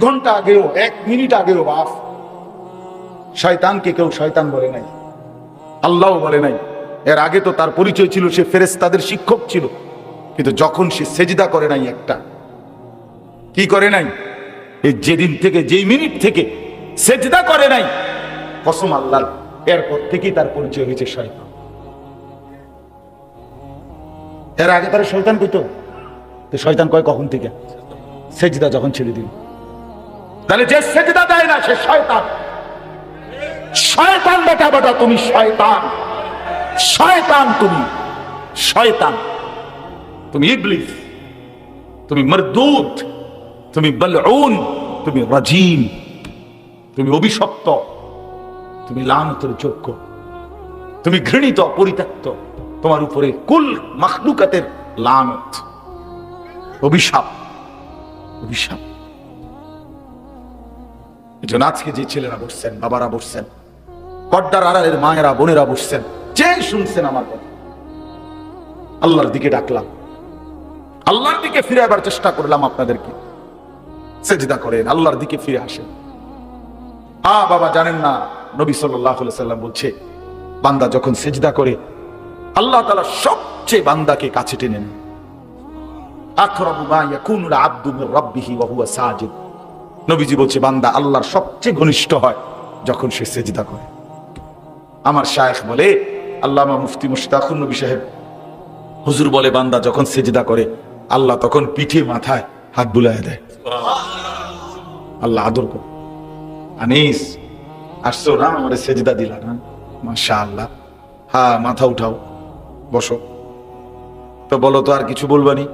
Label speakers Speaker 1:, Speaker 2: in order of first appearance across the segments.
Speaker 1: ঘণ্টা আগেও, এক মিনিট আগেও বাপ। শয়তানকে কেউ শয়তান বলে নাই। আল্লাহ বলে নাই। এর আগে তো তার পরিচয় ছিল, সে ফেরেশতাদের শিক্ষক ছিল। কিন্তু যখন সে সেজদা করে নাই একটা, কি করে নাই? এই যেদিন থেকে, যেই মিনিট থেকে সেজদা করে নাই, কসম আল্লাহ এরপর থেকেই তার পরিচয় হয়েছে শয়তান। এর আগে তারা শয়তান কইতো শয়তান কয় কখন থেকে? সেজদা যখন ছেড়ে দিল। তাহলে যে সেজদা দেয় না, সে শয়তান। শয়তান বেটা বেটা, তুমি শয়তান। শয়তান তুমি। শয়তান। তুমি ইবলিস। তুমি মরদুদ তুমি বলউন। তুমি রাজিম। তুমি অভিশপ্ত। তুমি লানতের যোগ্য। তুমি ঘৃণিত, পরিত্যক্ত। তোমার উপরে কুল মাখলুকাতের লানত। অভিশাপ। অভিশাপ। এজন্য আজকে যে ছেলেরা বসছেন, বাবারা বসছেন, পর্দার আড়ালের মায়েরা, বোনেরা বসছেন, যে শুনছেন আমার কথা, আল্লাহর দিকে ডাকলাম। আল্লাহর দিকে ফিরে আবার চেষ্টা করলাম আপনাদেরকে। সেজদা করেন, আল্লাহর দিকে ফিরে আসেন। আ বাবা, জানেন না, নবী সাল্লাম বলছে, বান্দা যখন সেজদা করে, আল্লাহ তালা সবচেয়ে বান্দাকে কাছে টেনে নেন। আকরাবু মা ইয়াকুনুল আবদু মির রাব্বিহি ওয়া হুয়া সাজিদ। নবীজি বলছে, বান্দা আল্লাহর সবচেয়ে ঘনিষ্ঠ হয় যখন সে সেজদা করে। আমার শায়েখ বলে, আল্লামা মুফতি মুশতাকুর নবী সাহেব, হুজুর বলে, বান্দা যখন সেজদা করে, আল্লাহ তখন পিঠে মাথায় হাত বুলায় দেয়। আল্লাহ আদর করে। আনিস, আসছো না? আমার সেজদা দিলা না? মাশা আল্লাহ হ্যাঁ মাথা উঠাও, বসো। তো বলো তো আর কিছু বলবানি?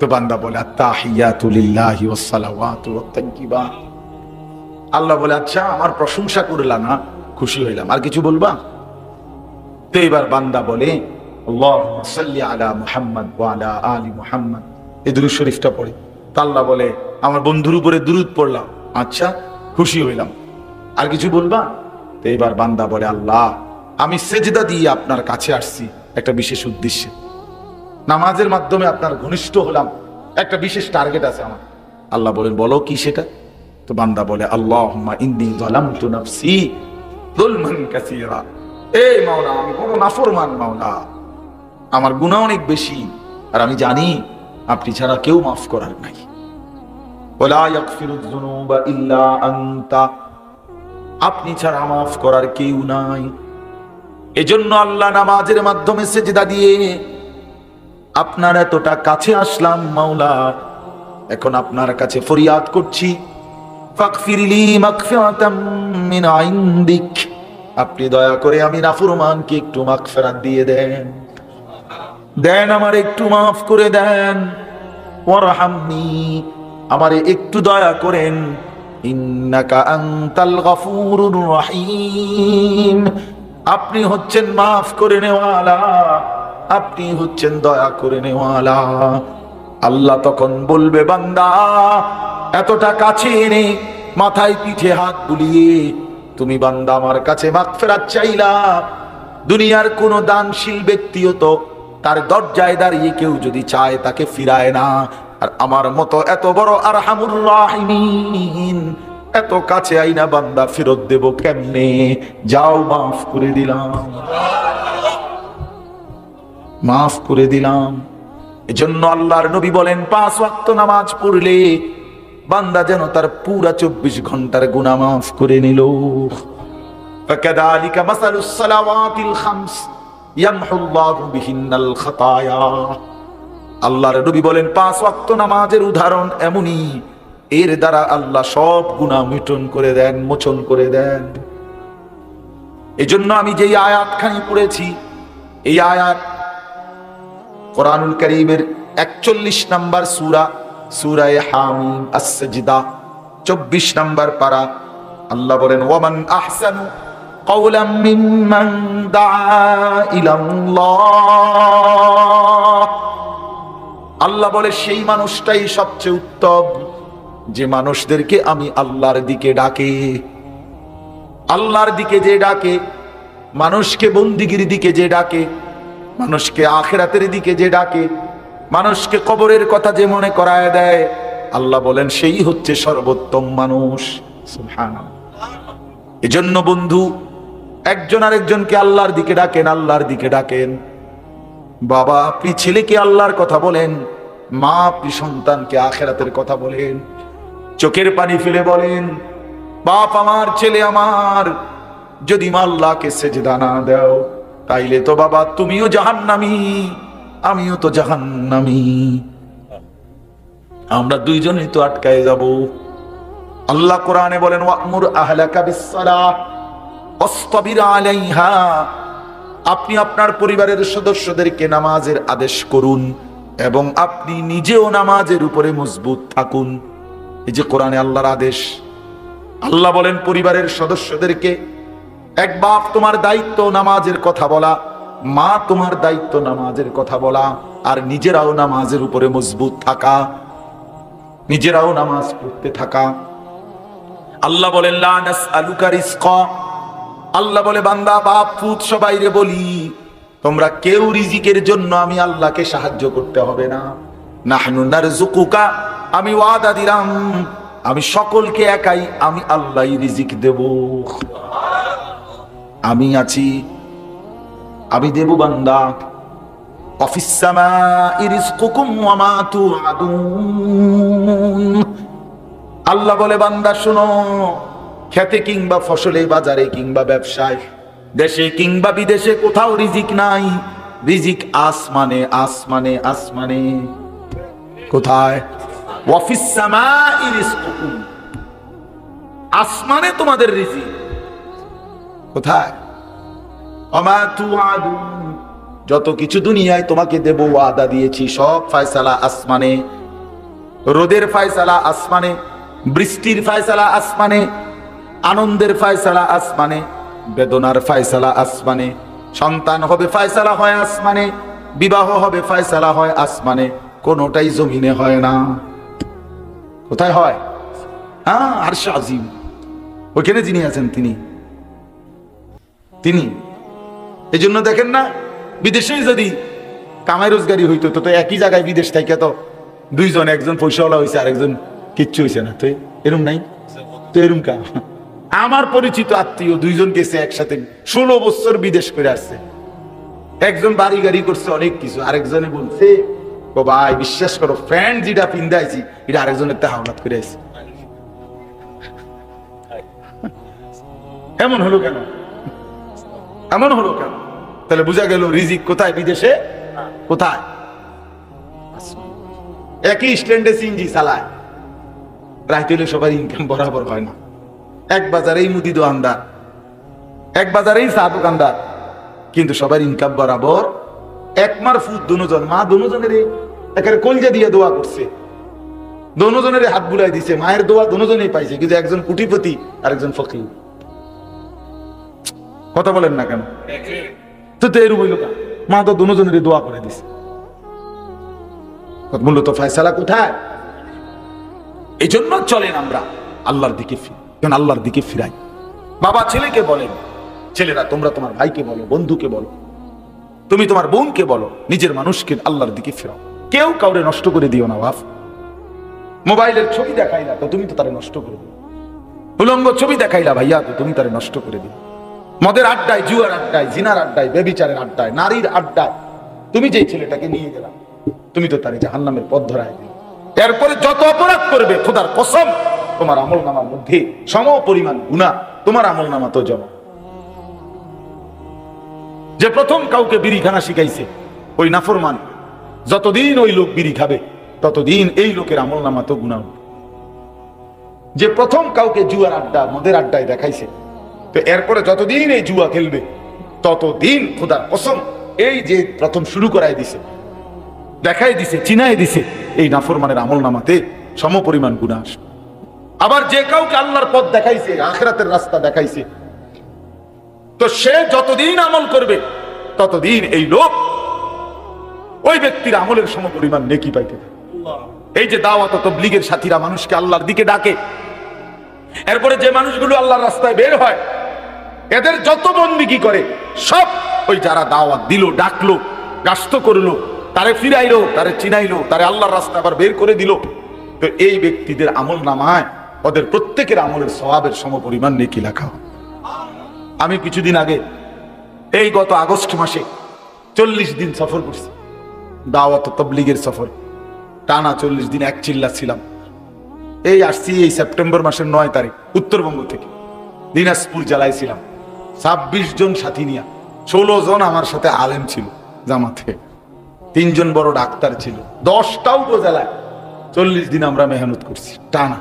Speaker 1: তো বান্দা বলে আল্লাহ বলে আচ্ছা আমার প্রশংসা করলা না, খুশি হইলাম। আর কিছু বলবা? তো এবার বান্দা বলে শরীফটা পড়ে। বলে, আমার বন্ধুর উপরে দুরূদ পড়লাম। আচ্ছা খুশি হইলাম। আর কিছু বলবা? তো এবার বান্দা বলে, আল্লাহ, আমি সেজদা দিয়ে আপনার কাছে আসছি। একটা বিশেষ উদ্দেশ্যে। নামাজের মাধ্যমে আপনার ঘনিষ্ঠ হলাম। একটা বিশেষ টার্গেট আছে আমার। আল্লাহ বলেন, বলো কি সেটা? তো বান্দা বলে আল্লাহ ইন্দি যালামতু নাফসি কাসীরা। এই মাওলা, আমি বড় নাফরমান মাওলা। আমার গুনাহ অনেক বেশি, আর আমি জানি আপনি ছাড়া কেউ মাফ করার নাই। আপনি ছাড়া মাফ করার কেউ নাই। এজন্য আল্লাহ নামাজের মাধ্যমে সেজদা দিয়ে আপনার এতটা কাছে আসলাম, মাওলা। এখন আপনার কাছে ফরিয়াদ করছি। আপনি দয়া করে আমি নাফরমানকে একটু মাগফিরাত দিয়ে দেন। দেন আমার একটু মাফ করে দেন। ওয়ারহামনি। আমারে একটু দয়া করেন। আপনি হচ্ছেন মাফ করে নেওয়ালা। আপনি হচ্ছেন দয়া করে নেওয়ালা। আল্লাহ তখন বলবে, বান্দা, এতটা কাছে এনে মাথায় পিঠে হাত বুলিয়ে তুমি বান্দা আমার কাছে মাফ ফেরাত চাইলা। দুনিয়ার কোন দানশীল ব্যক্তিও তো তার দরজায় দাঁড়িয়ে কেউ যদি চায় তাকে ফিরায় না। আর আমার মতো এত বড় আর হামুর এত কাছে আইনা বান্দা ফেরত দেব কেমনে? যাও, মাফ করে দিলাম। মাফ করে দিলাম এজন্য আল্লাহর নবী বলেন পাঁচ ওয়াক্ত নামাজ পড়লে বান্দা যেন তার পুরা চব্বিশ ঘন্টার গুনাহ মাফ করে নিল فكذلك مثل الصلوات الخمس يمحو الله بهن الخطايا আল্লাহর নবী বলেন পাঁচ ওয়াক্ত নামাজের উদাহরণ এমনই এর দ্বারা আল্লাহ সব গুনাহ মিটন করে দেন মোচন করে দেন এজন্য আমি যেই আয়াতখানি পড়েছি এই আয়াত কোরআনুল করিমের একচল্লিশ নাম্বার সুরা সুরায় হামিম আসজিদা চব্বিশ নাম্বার পারা আল্লাহ বলেন ওয়ামান আহসানু قولا ممن دعا الى الله আল্লাহ বলে সেই মানুষটাই সবচেয়ে উত্তম যে মানুষদেরকে আমি আল্লাহর দিকে ডাকে আল্লাহর দিকে যে ডাকে মানুষকে বন্দিগির দিকে যে ডাকে মানুষকে আখেরাতের দিকে যে ডাকে, মানুষকে কবরের কথা যে মনে করায় দেয়, আল্লাহ বলেন, সেই হচ্ছে সর্বোত্তম মানুষ। এজন্য বন্ধু, একজন আরেকজনকে আল্লাহর দিকে ডাকেন, আল্লাহর দিকে ডাকেন। বাবা, আপনি ছেলেকে আল্লাহর কথা বলেন, মা, আপনি সন্তানকে আখেরাতের কথা বলেন। চোখের পানি ফেলে বলেন, বাপ আমার, ছেলে আমার, যদি মা আল্লাহকে সেজদা দাও। তাইলে তো বাবা তুমিও জাহান্নামি, আমিও তো জাহান্নামি। আমরা দুইজনেই তো আটকায় যাব। আল্লাহ কোরআনে বলেন, ওয়ামুর আহলাকা বিসসালাহ ওয়াসতাবির আলাইহা। আপনি আপনার পরিবারের সদস্যদেরকে নামাজের আদেশ করুন এবং আপনি নিজেও নামাজের উপরে মজবুত থাকুন। এই যে কোরআনে আল্লাহর আদেশ। আল্লাহ বলেন, পরিবারের সদস্যদেরকে এক বাপ তোমার দায়িত্ব নামাজের কথা বলা, মা তোমার দায়িত্ব নামাজের কথা বলা, আর নিজেরাও নামাজের উপরে মজবুত থাকা, নিজেরাও নামাজ পড়তে থাকা। আল্লাহ বলেন আল্লাহ বলে, বান্দা, বাপ, পুত সবাইরে বলি, তোমরা কেউ রিজিকের জন্য আমি আল্লাহকে সাহায্য করতে হবে না। আমি ওয়াদা দিলাম, আমি সকলকে একাই, আমি আল্লাহই রিজিক দেব। আমি আছি, আমি দেব বান্দা। অফিস সামাই রিজকুকুম ওয়া মা তুআদুন আল্লাহ বলে, বান্দা, শুনো, খেতে কিংবা ফসলে বাজারে কিংবা ব্যবসায়, দেশে কিংবা বিদেশে কোথাও রিজিক নাই। রিজিক আসমানে আসমানে আসমানে। কোথায়? আসমানে তোমাদের রিজিক। কোথায়? যত কিছু দুনিয়ায় তোমাকে দেব ওয়াদা দিয়েছি, সব ফায়সালা আসমানে। রোদের ফায়সালা আসমানে, বৃষ্টির ফায়সালা আসমানে, আনন্দের ফায়সালা আসমানে, বেদনার ফায়সালা আসমানে। সন্তান হবে ফায়সালা হয় আসমানে, বিবাহ হবে ফায়সালা হয় আসমানে, কোনোটাই জমিনে হয় না। কোথায় হয়? হ্যাঁ আর আজিম। ওইখানে যিনি আছেন তিনি। তিনি। এই জন্য দেখেন না বিদেশে যদি কামাই রোজগারি হইতো, তো তো একই জায়গায় বিদেশ থেকে তো দুইজন, একজন পয়সাওয়ালা হয়েছে আরেকজন কিচ্ছু হয়েছে না। তো এরম নাই? তো এরম কা? আমার পরিচিত আত্মীয় দুইজন গেছে একসাথে, ষোলো বছর বিদেশ করে আসছে। একজন বাড়ি গাড়ি করছে অনেক কিছু, আরেকজনে বলছে, ও ভাই, বিশ্বাস করো, ফ্যান যেটা পিন্দাইছি এটা আরেকজনের তে হাওলাত করে আসছে এমন হলো কেন? এমন হলো কেন? তাহলে বোঝা গেল রিজিক কোথায় বিদেশে? কোথায়? একই স্ট্যান্ডে চালায়। সবার ইনকাম বরাবর হয় না। এক বাজারেই মুদি দোকানদার, এক বাজারেই চা দোকানদার। কিন্তু সবার ইনকাম বরাবর একমার ফুট দুজন মা দুজনের একেবারে কলজা দিয়ে দোয়া করছে। দুজনের হাত বুলাই দিছে। মায়ের দোয়া দুজনেই পাইছে। কিন্তু একজন কুটিপতি আর একজন ফকির। কথা বলেন না কেন? তো তো এরকম হইল কেন? মা তো দুজনের দোয়া করে দিছে। মূলত ফয়সালা কোথায়? এই জন্য চলেন আমরা আল্লাহর দিকে কারণ আল্লাহর দিকে ফিরাই? বাবা ছেলেকে বলেন ছেলেরা, তোমরা তোমার ভাইকে বলো, বন্ধুকে বলো। তুমি তোমার বোনকে বলো, নিজের মানুষকে আল্লাহর দিকে ফিরাও। কেউ কাউরে নষ্ট করে দিও না, বাপ। মোবাইলের ছবি দেখাইলা তো তুমি তো তারে নষ্ট করে দিও উলঙ্গ ছবি দেখাইলা ভাইয়া তো তুমি তারে নষ্ট করে দিও মদের আড্ডায়, জুয়ার আড্ডায়, জিনার আড্ডায়, বেবিচারের আড্ডায়, নারীর আড্ডায়। তুমি যে ছেলেটাকে নিয়ে গেলাম তুমি তো তার জাহান্নামের পথ ধরায় দিলে। এরপরে যত অপরাধ করবে, খোদার কসম, তোমার আমল নামার মধ্যে সম পরিমাণ গুণা তোমার আমল নামা তো জমা। যে প্রথম কাউকে বিড়ি খানা শিখাইছে, ওই নাফরমান, যতদিন ওই লোক বিড়ি খাবে, ততদিন এই লোকের আমল নামা তো গুণা যে প্রথম কাউকে জুয়ার আড্ডা, মদের আড্ডায় দেখাইছে তো এরপরে যতদিন এই জুয়া খেলবে, ততদিন খোদার কসম, এই যে প্রথম শুরু করাই দিছে, দেখাই দিছে, চিনাই দিছে, এই নাফরমানের আমল নামাতে সম পরিমাণ গুণা আবার যে কাউকে আল্লাহর পথ দেখাইছে, আখেরাতের রাস্তা দেখাইছে, তো সে যতদিন আমল করবে, ততদিন এই লোক ওই ব্যক্তির আমলের সম পরিমাণ নেকি পাইতে এই যে দাওয়াত তবলিগের সাথীরা মানুষকে আল্লাহর দিকে ডাকে, এরপরে যে মানুষগুলো আল্লাহর রাস্তায় বের হয় এদের যত বন্দিকি করে, সব ওই যারা দাওয়াত দিল, ডাকলো, গাস্ত করল, তারে ফিরাইলো, তারে চিনাইলো, তারে আল্লাহর রাস্তা আবার বের করে দিল। তো এই ব্যক্তিদের আমল নামায়, ওদের প্রত্যেকের আমলের স্বভাবের সমপরিমাণ নেকি লেখা আমি কিছুদিন আগে, এই গত আগস্ট মাসে চল্লিশ দিন সফর করছি, দাওয়াত তবলিগের সফর। টানা চল্লিশ দিন এক চিল্লা ছিলাম এই আসছি এই সেপ্টেম্বর মাসের নয় তারিখ, উত্তরবঙ্গ থেকে, দিনাজপুর জেলায় ছিলাম। ছাব্বিশ জন সাথী নিয়া ষোলো জন আমার সাথে আলেম ছিল জামাতে। তিনজন বড় ডাক্তার ছিল। দশটা উপজেলায় চল্লিশ দিন আমরা মেহনত করছি। টানা।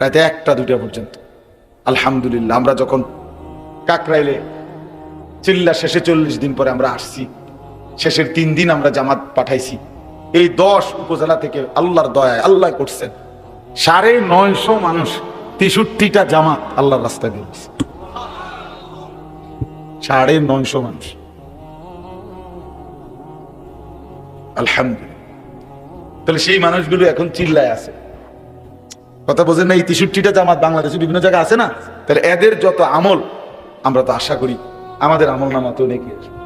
Speaker 1: রাতে একটা, দুটা পর্যন্ত। আলহামদুলিল্লাহ, আমরা যখন কাকরাইলে চিল্লা শেষে চল্লিশ দিন পরে আমরা আসছি, শেষের তিন দিন আমরা জামাত পাঠাইছি। এই দশ উপজেলা থেকে আল্লাহর দয়ায় আল্লাহ করছেন। সাড়ে নয়শো মানুষ, তেষট্টিটা জামাত আল্লাহর রাস্তায় বেরিয়েছে সাড়ে নয়শো মানুষ আলহামদুলিল্লাহ তাহলে সেই মানুষগুলো এখন চিল্লায় আছে কথা বোঝেন না এই তেষট্টিটা জামাত বাংলাদেশে বিভিন্ন জায়গায় আছে না তাহলে এদের যত আমল আমরা তো আশা করি আমাদের আমল নামা তো নেকি আসবে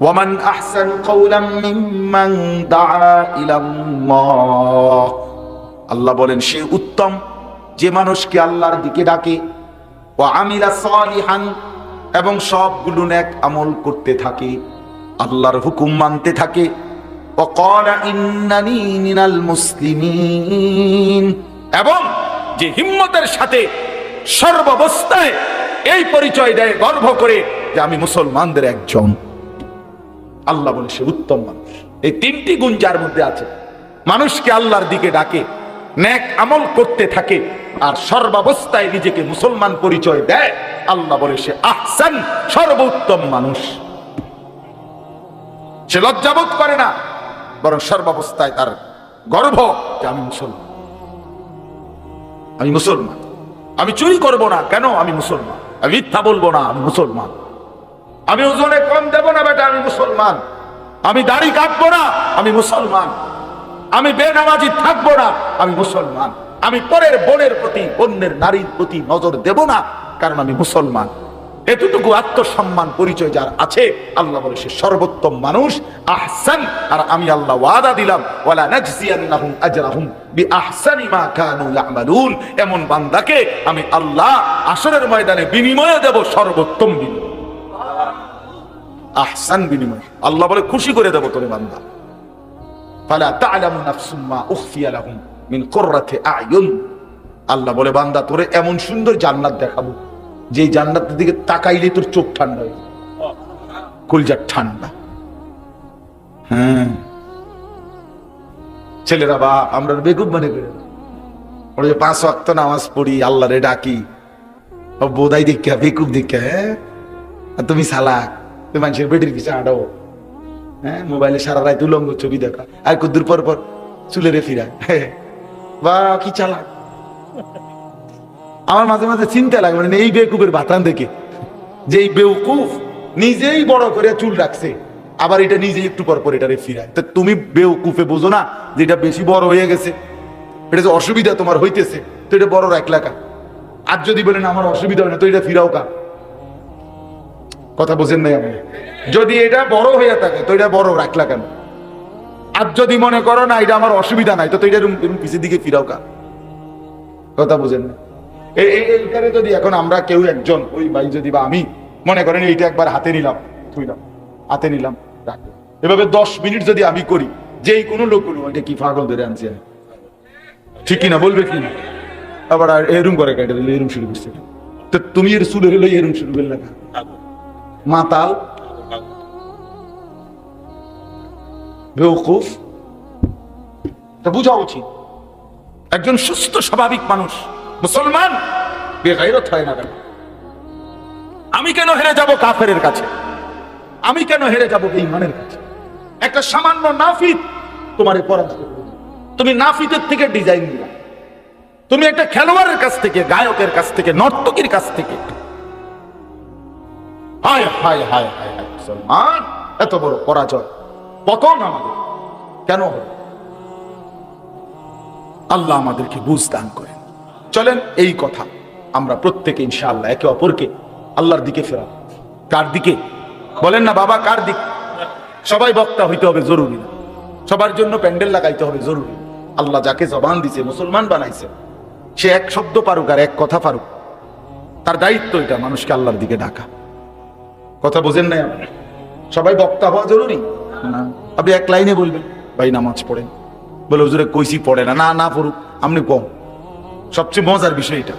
Speaker 1: ومن أحسن قولا ممن دعا إلى الله আল্লাহ বলেন সে উত্তম যে মানুষকে আল্লাহর দিকে ডাকে এবং সবগুলো নেক আমল করতে থাকে, আল্লাহর হুকুম মানতে থাকে। ইন্নানি মিনাল এবং যে হিম্মতের সাথে সর্বাবস্থায় এই পরিচয় দেয়, গর্ব করে যে আমি মুসলমানদের একজন। আল্লাহ বলে সে উত্তম মানুষ। এই তিনটি গুণ যার মধ্যে আছে। মানুষকে আল্লাহর দিকে ডাকে। ন্যাক আমল করতে থাকে আর সর্বাবস্থায় নিজেকে মুসলমান পরিচয় দেয়। আল্লাহ বলে, সে আহসান সর্বোত্তম মানুষ। সে লজ্জাবোধ করে না, বরং সর্বাবস্থায় তার গর্ব যে আমি মুসলমান। আমি মুসলমান। আমি চুরি করব না, কেন আমি মুসলমান? আমি মিথ্যা বলব না, আমি মুসলমান। আমি ওজনে কম দেব না, বেটা, আমি মুসলমান। আমি দাড়ি কাটবো না, আমি মুসলমান। আমি বেনামাজি থাকব না, আমি মুসলমান। আমি পরের বোনের প্রতি, অন্যের নারীর প্রতি নজর দেব না, কারণ আমি মুসলমান। এতটুকু আত্মসম্মান পরিচয় যার আছে, আল্লাহ বলে সে সর্বোত্তম মানুষ। আহসান, আর আমি আল্লাহ ওয়াদা দিলাম, ওয়ালা নাজজিয়ান্নাহুম আজরাহুম বিআহসানি মা কানু ইয়ামালুন। এমন বান্দাকে আমি আল্লাহ আসরের ময়দানে বিনিময়ে দেব সর্বোত্তম বিনিময়। আহসান বিনিময়। আল্লাহ বলে খুশি করে দেবো তোরে বান্দা। ফালা আল্লাহ বলে, বান্দা, তোরে এমন সুন্দর জান্নাত দেখাবো, যে জান্নাতের দিকে তাকাইলে তোর চোখ ঠান্ডা হয়ে যাবে। কলজা ঠান্ডা। হ্যাঁ। ছেলেরা, বা, আমরা বেকুব মানে করে ওরা যে পাঁচ ওয়াক্ত নামাজ পড়ি, আল্লাহরে ডাকি। বোধাই দীক্ষা বেকুব দীক্ষা হ্যাঁ? তুমি সালাক, তুমি মানুষের বেটির পিছনে আডাও হ্যাঁ মোবাইলে সারা রাত উলঙ্গ ছবি দেখা। আর কুদ্দুর পর পর চুলে রে ফিরা। বা, কি চালাক। আমার মাঝে মাঝে চিন্তা লাগে মানে এই বেকুবের বাতান দেখে। যে এই বেউকুফ নিজেই বড় করে চুল রাখছে, আবার এটা নিজেই একটু পর পর এটারে ফিরায়। তো তুমি বেউকুফে বোঝো না যে এটা বেশি বড় হয়ে গেছে। এটা যে অসুবিধা তোমার হইতেছে, তো এটা বড় রাখলা কা? আর যদি বলেন আমার অসুবিধা হয় না, তো এটা ফিরাও কা? কথা বোঝেন নাই আপনি? যদি এটা বড় হয়ে থাকে তো এটা বড় রাখলা কেন? আর যদি মনে করো না এটা আমার অসুবিধা নাই তো তো এটা পিছের দিকে ফিরাও কা কথা বোঝেন না? এই- এই- এইখানে যদি এখন আমরা কেউ একজন ওই ভাই যদি বা আমি মনে করেন এইটা একবার হাতে নিলাম থুইলাম হাতে নিলাম রাখলাম। এভাবে দশ মিনিট যদি আমি করি যেই কোনো লোক বলব, এটা কি পাগল ধরে আনছি? ঠিক কিনা বলবে কি? আবার আর এরম করে কেটে দিলে এরম শুরু করছে। তো তুমি এর হলো এরম শুরু করলে মাতাল বেউকুফ। তা বোঝা উচিত। একজন সুস্থ, স্বাভাবিক মানুষ, মুসলমান, বেগাইরত হয় না কেন? আমি কেন হেরে যাব কাফেরের কাছে? আমি কেন হেরে যাব বেঈমানের কাছে? একটা সামান্য নাফিত তোমারে পরাজিত তুমি নাফিতের থেকে ডিজাইন দিলা তুমি একটা খেলোয়াড়ের কাছ থেকে, গায়কের কাছ থেকে, নর্তকীর কাছ থেকে। হায় হায় হায় হায় হায়, মুসলমান, এত বড় পরাজয়। পতন আমাদের। কেন আল্লাহ আমাদেরকে বুঝ দান করেন। চলেন এই কথা আমরা প্রত্যেকে ইনশাআল্লাহ একে অপরকে আল্লাহর দিকে ফেরা কার দিকে? বলেন না বাবা, কার দিক? সবাই বক্তা হইতে হবে, জরুরি না। সবার জন্য প্যান্ডেল লাগাইতে হবে, জরুরি। আল্লাহ যাকে জবান দিছে, মুসলমান বানাইছে, সে এক শব্দ পারুক আর এক কথা পারুক। তার দায়িত্ব এটা, মানুষকে আল্লাহর দিকে ডাকা। কথা বোঝেন নাই সবাই বক্তা হওয়া জরুরি? না। আপনি এক লাইনে বলবেন, ভাই নামাজ পড়েন। বলে, হুজুরে কইসি পড়ে না। না না পড়ুক আপনি কম। সবচেয়ে মজার বিষয় এটা।